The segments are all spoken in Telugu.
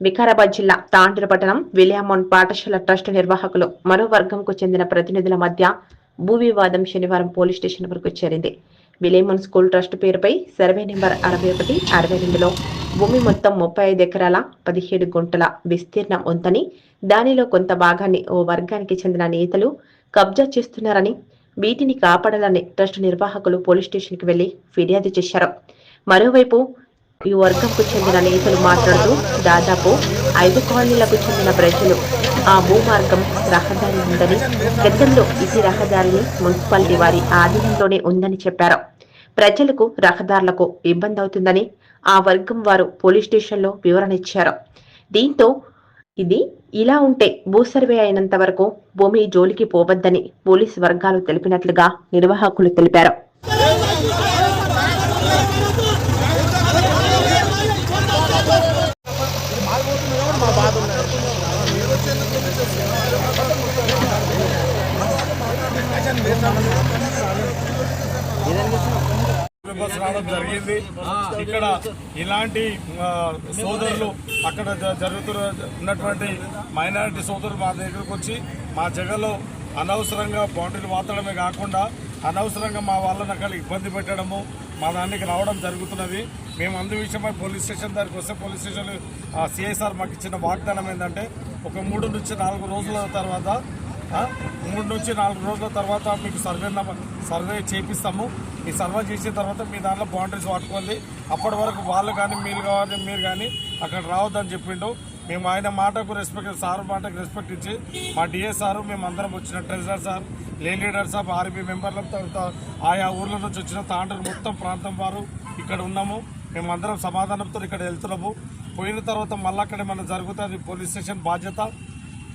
వికారాబాద్ జిల్లా తాండూరు పట్టణం విలియామోన్ పాఠశాల ట్రస్ట్ నిర్వాహకులు మరో వర్గంకు చెందిన ప్రతినిధుల మధ్య భూ వివాదం శనివారం పోలీస్ స్టేషన్ వరకు చేరింది. విలియమోన్ స్కూల్ ట్రస్ట్ పేరుపై సర్వే నెంబర్ అరవై ఒకటి అరవై రెండులో భూమి మొత్తం ముప్పై ఐదు ఎకరాల పదిహేడు గుంటల విస్తీర్ణం ఉందని దానిలో కొంత భాగాన్ని ఓ వర్గానికి చెందిన నేతలు కబ్జా చేస్తున్నారని వీటిని కాపాడాలని ట్రస్ట్ నిర్వాహకులు పోలీస్ స్టేషన్కి వెళ్ళి ఫిర్యాదు చేశారు. మరోవైపు ఈ వర్గంకు చెందిన నేతలు మాట్లాడుతూ దాదాపు ఐదు కాలనీలకు చెందిన ప్రజలు ఆ భూమార్గం రహదారి ఉందని గతంలో ఇది రహదారిని మున్సిపాలిటీ వారి ఆధీనంలోనే ఉందని చెప్పారు. ప్రజలకు రహదారులకు ఇబ్బంది అవుతుందని ఆ వర్గం వారు పోలీస్ స్టేషన్లో వివరణ ఇచ్చారు. దీంతో ఇది ఇలా ఉంటే భూ సర్వే అయినంత వరకు భూమి జోలికి పోవద్దని పోలీస్ వర్గాలు తెలిపినట్లుగా నిర్వాహకులు తెలిపారు మెంబర్స్ రావడం జరిగింది. ఇక్కడ ఇలాంటి సోదరులు అక్కడ జరుగుతున్న ఉన్నటువంటి మైనారిటీ సోదరులు మా దగ్గరకు వచ్చి మా జగలో అనవసరంగా బౌండరీలు వాతడమే కాకుండా అనవసరంగా మా వాళ్ళని అక్కడ ఇబ్బంది పెట్టడము మా దానికి రావడం జరుగుతున్నది. మేము అందు విషయమై పోలీస్ స్టేషన్ దగ్గరికి వస్తే పోలీస్ స్టేషన్ సిఐసార్ మాకు ఇచ్చిన వాగ్దానం ఏంటంటే ఒక మూడు నుంచి నాలుగు రోజుల తర్వాత మూడు నుంచి నాలుగు రోజుల తర్వాత మీకు సర్వే సర్వే చేపిస్తాము. ఈ సర్వే చేసిన తర్వాత మీ దాంట్లో బౌండరీస్ పట్టుకోండి అప్పటి వరకు వాళ్ళు కానీ మీరు కావాలి మీరు కానీ అక్కడ రావద్దని చెప్పిండు. మేము ఆయన మాటకు రెస్పెక్ట్ సార్ మాటకు రెస్పెక్ట్ ఇచ్చి మా డిఏ సార్ మేము అందరం వచ్చిన ట్రెజరర్ సార్ లే లీడర్ సార్ ఆర్బీ మెంబర్ల తర్వాత ఆయా ఊర్ల నుంచి వచ్చిన తాండ్రులు మొత్తం ప్రాంతం వారు ఇక్కడ ఉన్నాము. మేము అందరం సమాధానంతో ఇక్కడ వెళ్తున్నాము. పోయిన తర్వాత మళ్ళీ అక్కడ మనం జరుగుతుంది పోలీస్ స్టేషన్ బాధ్యత?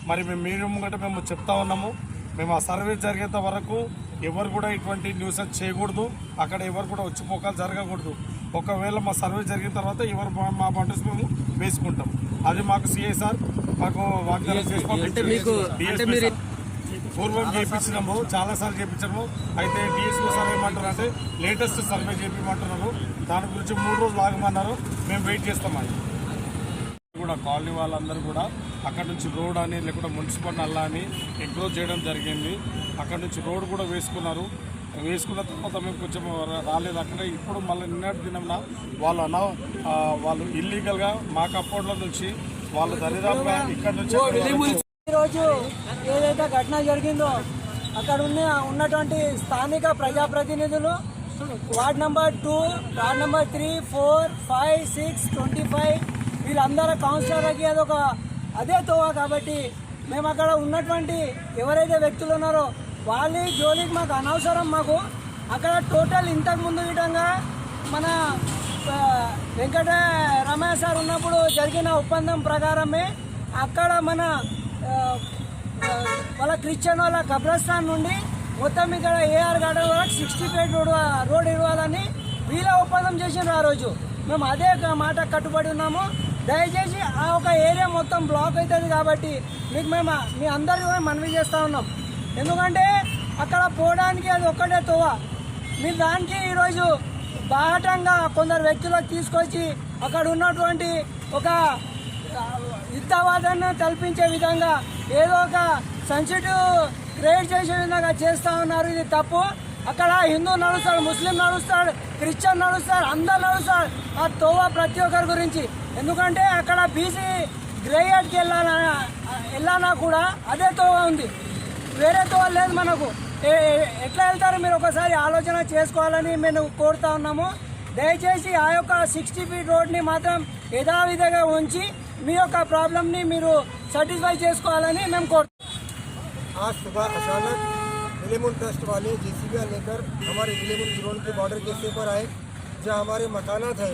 మరి మేము మీరు ముంగట మేము చెప్తా ఉన్నాము. మేము ఆ సర్వే జరిగేంత వరకు ఎవరు కూడా ఇటువంటి న్యూస్ చేయకూడదు. అక్కడ ఎవరు కూడా వచ్చిపోకాలు జరగకూడదు. ఒకవేళ మా సర్వే జరిగిన తర్వాత ఎవరు మా- బండ్స్ మేము వేసుకుంటాం. అది మాకు సిఐ సార్ మాకు వాగ్దానం. పూర్వం చేయించినాము చాలా సార్లు చేయించాము అయితే డిఎస్పీ సార్ ఏమంటారు అంటే లేటెస్ట్ సర్వే చేయించమంటున్నారు దాని గురించి మూడు రోజులు ఆగమన్నారు. మేము వెయిట్ చేస్తామని కూడా కాలనీ వాళ్ళందరూ కూడా అక్కడ నుంచి రోడ్ అని లేకుంటే మున్సిపల్ నల్లా అని ఎంక్రోజ్ చేయడం జరిగింది. అక్కడ నుంచి రోడ్ కూడా వేసుకున్నారు. వేసుకున్న తర్వాత మేము కొంచెం రాలేదు. అక్కడ ఇప్పుడు మళ్ళీ నిన్నటి దినంన వాళ్ళు అన్న వాళ్ళు ఇల్లీగల్గా మా కప్పోర్డ్ల నుంచి వాళ్ళ దరిదాపుగా ఇక్కడ నుంచి ఈరోజు ఏదైతే ఘటన జరిగిందో అక్కడ ఉన్న ఉన్నటువంటి స్థానిక ప్రజాప్రతినిధులు ward number two ward number three four five six twenty five వీళ్ళందరూ కౌన్సిలర్కి అదొక అదే తోవ కాబట్టి మేము అక్కడ ఉన్నటువంటి ఎవరైతే వ్యక్తులు ఉన్నారో వాళ్ళ జోలికి మాకు అనవసరం మాకు. అక్కడ టోటల్ ఇంతకుముందు విధంగా మన వెంకట రమేష్ సార్ ఉన్నప్పుడు జరిగిన ఒప్పందం ప్రకారమే అక్కడ మన వాళ్ళ క్రిస్టియన్ వాళ్ళ కబ్రస్థాన్ నుండి మొత్తం ఇక్కడ ఏఆర్ గార్డెన్ వరకు సిక్స్టీ ఫైవ్ రోడ్ రోడ్ ఇవ్వాలని వీళ్ళ ఒప్పందం చేసిండ్రు ఆ రోజు. మేము అదే మాట కట్టుబడి ఉన్నాము. దయచేసి ఆ ఒక ఏరియా మొత్తం బ్లాక్ అవుతుంది కాబట్టి మీకు మేము మీ అందరికీ కూడా మనవి చేస్తూ ఉన్నాం. ఎందుకంటే అక్కడ పోవడానికి అది ఒక్కటే తోవ. మీరు దానికి ఈరోజు బాహటంగా కొందరు వ్యక్తులకు తీసుకొచ్చి అక్కడ ఉన్నటువంటి ఒక యుద్ధవాదాన్ని కల్పించే విధంగా ఏదో ఒక సెన్సిటివ్ క్రియేట్ చేసే విధంగా చేస్తూ ఉన్నారు. ఇది తప్పు. అక్కడ హిందూ నడుస్తాడు ముస్లిం నడుస్తాడు క్రిస్టియన్ నడుస్తాడు అందరు నడుస్తాడు ఆ తోవ ప్రతి ఒక్కరి గురించి ఎందుకంటే అక్కడ బీసీ గ్రేయర్డ్కి వెళ్ళాలన్నా వెళ్ళానా కూడా అదే తోవ ఉంది వేరే తోవ లేదు మనకు ఏ- ఏ- ఎట్లా వెళ్తారో మీరు ఒకసారి ఆలోచన చేసుకోవాలని మేము కోరుతా ఉన్నాము దయచేసి ఆ యొక్క సిక్స్టీ ఫీట్ రోడ్ని మాత్రం యథావిధిగా ఉంచి మీ యొక్క ప్రాబ్లమ్ని మీరు సాటిస్ఫై చేసుకోవాలని మేము కోరుతాం आज सुबह अचानक विलेमुन ट्रस्ट वाले जेसीबी लेकर हमारे विलेमुन जोन के बॉर्डर के हिस्से पर आए जहाँ हमारे मकानात हैं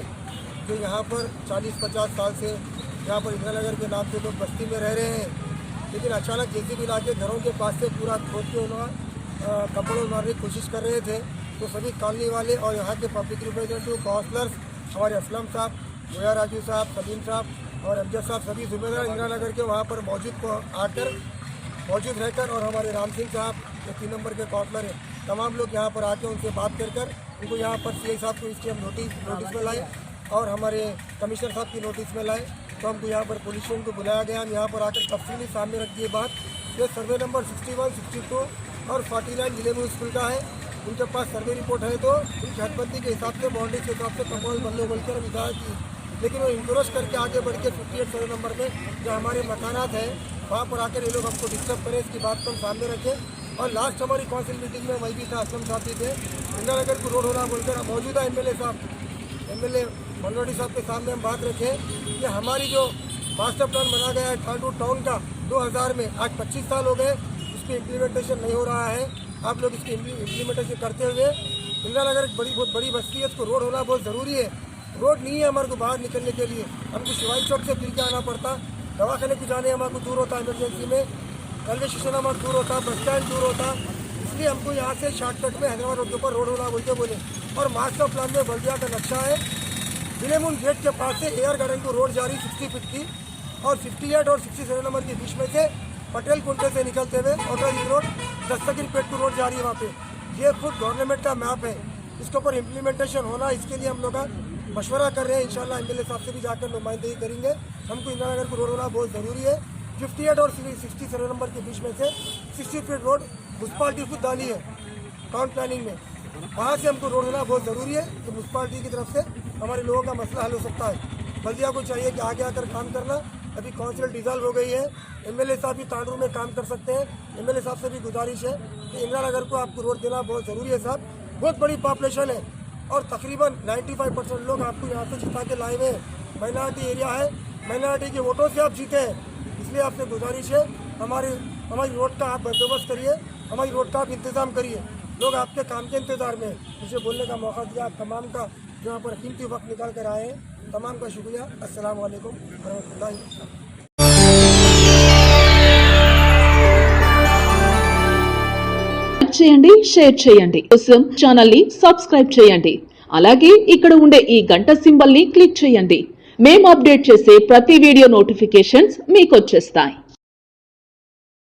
जो यहाँ पर 40-50 साल से यहाँ पर इंदिरा नगर के नाम से लोग तो बस्ती में रह रहे हैं। लेकिन अचानक जेसीबी ला के घरों के पास से पूरा खोद के उन्होंने कपड़ों मारने की कोशिश कर रहे थे। तो सभी कॉलोनी वाले और यहाँ के पब्लिक रिप्रेजेंटेटिव काउंसलर्स हमारे असलम साहब, मोया राजू साहब, सलीम साहब और अमजद साहब, सभी जिम्मेदार इंदिरा नगर के वहाँ पर मौजूद आकर, मौजूद रहकर और हमारे राम सिंह साहब, जो तीन नंबर के काउंसलर हैं, तमाम लोग यहाँ पर आके उनसे बात कर कर, उनको यहाँ पर सी साहब को इसके हम नोटिस नोटिस में लाए। और हमारे कमिश्नर साहब की नोटिस में लाए तो हमको यहाँ पर पोल्यूशन को बुलाया गया। हम यहाँ पर आकर तफसीली सामने रख दिए बात। ये सर्वे नंबर 61, 62 और 49 ज़िले में स्कूल का है। उनके पास सर्वे रिपोर्ट है तो उनकी हदबंदी के हिसाब से बाउंड्री के हिसाब से कंपाउंड बंदो हम हिदायत की। लेकिन वो इंक्रोच करके आगे बढ़ के फिफ्टी एट सर्वे नंबर में जो हमारे मकानात हैं वहाँ पर आकर ये लोग हमको डिस्टर्ब करें इसकी बात को हम सामने रखें। और लास्ट हमारी काउंसिल मीटिंग में वही भी था असलम भी थे। इंदिरा नगर को रोड होना बोलकर मौजूदा एम एल साहब एम एल मनोडी साहब के सामने हम बात रखें कि हमारी जो मास्टर प्लान बना गया है ठांडू टाउन का 2000 में, आज 25 साल हो गए उसकी इम्प्लीमेंटेशन नहीं हो रहा है। आप लोग इसकी इम्प्लीमेंटेशन करते हुए इंदिरा नगर एक बड़ी, बहुत बड़ी बस्ती है उसको रोड होना बहुत ज़रूरी है। रोड नहीं है हमारे को बाहर निकलने के लिए। हमको शिवाई चौक से फिर के आना पड़ता। दवाखाने को जाने हमारे को दूर होता इमरजेंसी में। रेलवे स्टेशन हमारा दूर होता बस स्टैंड दूर होता। इसलिए हमको यहाँ से शॉर्टकट में हैदराबाद रोड के ऊपर रोड होना बोलते बोले। और मास्टर प्लान में बल्दिया का नक्शा है। विलेमुन गेट के पास से एयर गार्डन को रोड जा रही सिक्सटी फिट की और 58 और 67 नंबर के बीच में से पटेल कुंटे से निकलते हुए auto ring road Dastagir Pet to road जा रही है वहाँ पे। ये खुद गवर्नमेंट का मैप है। इसके ऊपर इम्प्लीमेंटेशन होना, इसके लिए हम लोग मशवरा कर रहे हैं। इंशाल्लाह एम साहब से भी जाकर नुमाइंदगी करेंगे। हमको इंदिरा नगर को रोड होना बहुत ज़रूरी है। 58 और 67 नंबर के बीच में से 60 फीट रोड म्यूनसिपालिटी खुद डाली है। टाउन प्लानिंग में। वहाँ से हमको रोड होना बहुत ज़रूरी है। तो म्यूनसिपालिटी की तरफ़ से हमारे लोगों का मसला हल हो सकता है। बल्दिया को चाहिए कि आगे आकर काम करना। अभी काउंसिल डिजॉल्व हो गई है। एमएलए साहब भी तांडू में काम कर सकते हैं। एमएलए साहब से भी गुजारिश है कि इंदिरा नगर को आपको रोड देना बहुत ज़रूरी है साहब। बहुत बड़ी पॉपुलेशन है और तकरीबन 95 परसेंट लोग आपको यहाँ से जिता के लाए हुए हैं। माइनॉरिटी एरिया है। माइनॉरिटी के वोटों से आप जीते हैं। इसलिए आपसे गुजारिश है, हमारे हमारी रोड का आप बंदोबस्त करिए। हमारी रोड का आप इंतज़ाम करिए। लोग आपके काम के इंतज़ार में। मुझे बोलने का मौका दिया आप तमाम का। जो यहाँ पर कीमती वक्त निकाल कर आए हैं तमाम का शुक्रिया अस्सलाम वालेकुम वरहमतुल्लाहि లైక్ చేయండి షేర్ చేయండి కోసం ఛానల్ ని సబ్స్క్రైబ్ చేయండి అలాగే ఇక్కడ ఉండే ఈ గంట సింబల్ ని క్లిక్ చేయండి మేము అప్డేట్ చేసే ప్రతి వీడియో నోటిఫికేషన్స్ మీకు వచ్చేస్తాయి